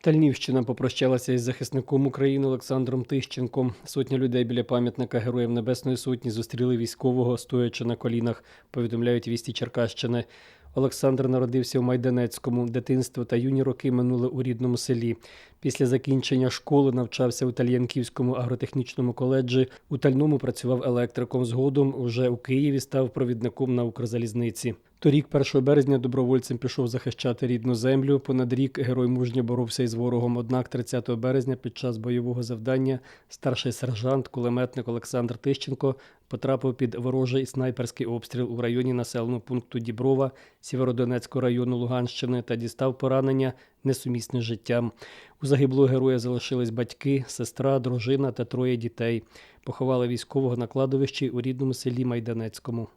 Тальнівщина попрощалася із захисником України Олександром Тищенком. Сотня людей біля пам'ятника Героям Небесної Сотні зустріли військового, стоячи на колінах, повідомляють вісті Черкащини. Олександр народився у Майданецькому. Дитинство та юні роки минули у рідному селі. Після закінчення школи навчався у Тальянківському агротехнічному коледжі. У Тальному працював електриком. Згодом уже у Києві став провідником на Укрзалізниці. Торік, 1 березня, добровольцем пішов захищати рідну землю. Понад рік герой мужньо боровся із ворогом. Однак 30 березня під час бойового завдання старший сержант, кулеметник Олександр Тищенко потрапив під ворожий снайперський обстріл у районі населеного пункту Діброва Сєвєродонецького району Луганщини та дістав поранення несумісне з життям. У загиблого героя залишились батьки, сестра, дружина та троє дітей. Поховали військового на кладовищі у рідному селі Майданецькому.